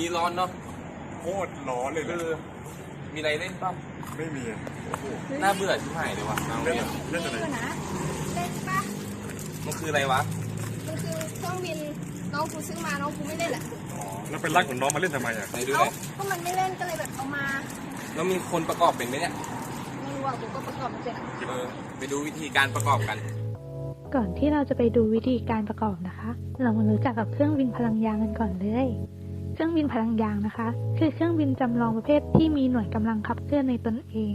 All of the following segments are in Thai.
นี้ร้อนเนาะโคตรร้อนเลยเอนะอมีอะไรเล่นป่ะไม่มีโอ้โหน่าเบื่อชิบหายเลยว่ะน้องเล่นเนี่ยเล่นอะไรดูนะเล่นปะมันคืออะไรวะมันคือเครื่องบินน้องกูซื้อมาน้องกูไม่เล่นแหละอ๋อแล้วเป็นรักของน้องมาเล่นทำไมอะไหนดูหเอ้าน่อยก็มันไม่เล่นก็เลยแบบเอามาแล้วมีคนประกอบเป็นไหมเนี่ยไม่รู้ว่ากูก็ประกอบไม่เป็นอะ เออไปดูวิธีการประกอบกัน ก่อนที่เราจะไปดูวิธีการประกอบนะคะ เรามารู้จักกับเครื่องบินพลังยางกันก่อนเลยเครื่องบินพลังยางนะคะ คือเครื่องบินจำลองประเภทที่มีหน่วยกำลังขับเคลื่อนในตนเอง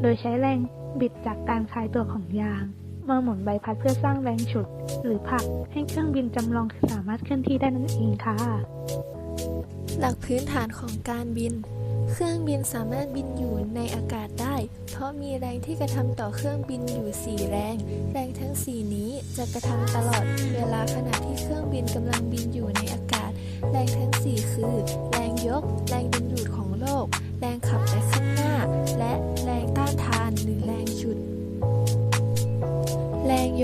โดยใช้แรงบิดจากการคลายตัวของยาง มาหมุนใบพัดเพื่อสร้างแรงฉุด หรือผลักให้เครื่องบินจำลองสามารถเคลื่อนที่ได้นั่นเองค่ะ หลักพื้นฐานของการบิน เครื่องบินสามารถบินอยู่ในอากาศได้ เพราะมีแรงที่กระทำต่อเครื่องบินอยู่ 4 แรง แรงทั้ง 4 นี้จะกระทำตลอดเวลา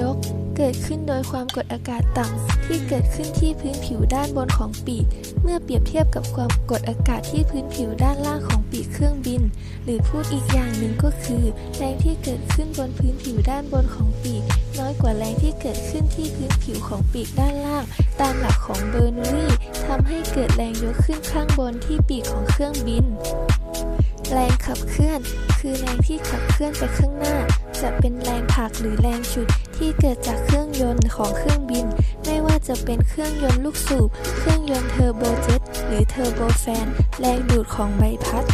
ยก เกิดขึ้นโดยความกดอากาศต่ำที่เกิดขึ้นที่พื้นผิวด้านบนของปีก เมื่อเปรียบเทียบกับความกดอากาศที่พื้นผิวด้านล่างของปีกเครื่องบิน หรือพูดอีกอย่างหนึ่งก็คือ แรงที่เกิดขึ้นบนพื้นผิวด้านบนของปีก น้อยกว่าแรงที่เกิดขึ้นที่พื้นผิวของปีกด้านล่าง ตามหลักของเบอร์นูลีทำให้เกิดแรงยกขึ้นข้างบนที่ปีกของเครื่องบิน แรงขับเคลื่อน คือแรงที่ขับเคลื่อนไปข้างหน้า จะเป็นแรงผลักหรือแรงฉุดที่เกิดจากเครื่องยนต์ของเครื่องบิน ไม่ว่าจะเป็นเครื่องยนต์ลูกสูบ เครื่องยนต์เทอร์โบเจ็ตหรือเทอร์โบแฟน แรงดูดของใบพัด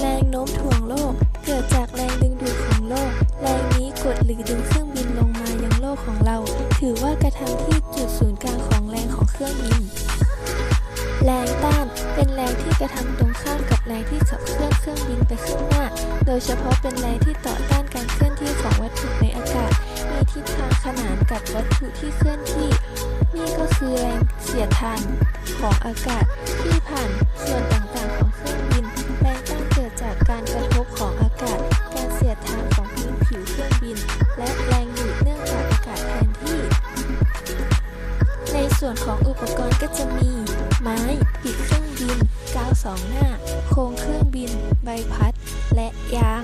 แรงโน้มถ่วงโลก เกิดจากแรงดึงดูดของโลก แรงนี้กดหรือดึงเครื่องบินลงมายังโลกของเรา ถือว่ากระทำที่จุดศูนย์กลางของแรงของเครื่องบิน แรงต้านเป็นแรงที่กระทำตรง ไปข้างหน้า โดยเฉพาะเป็นแรงที่ต่อต้านการเคลื่อนที่ของวัตถุในอากาศ มีทิศทางขนานกับวัตถุที่เคลื่อนที่ นี่ก็คือแรงเสียดทานของอากาศที่ผ่านส่วนต่างๆของเครื่องบิน แรงต้านเกิดจากการกระทบของอากาศ การเสียดทานของพื้นผิวเครื่องบิน และแรงดูดเนื่องจากอากาศแทนที่ ในส่วนของอุปกรณ์ก็จะมี ไม้ปีกเครื่องบินกาวสองหน้า โครงเครื่องบิน ใบพัด และยาง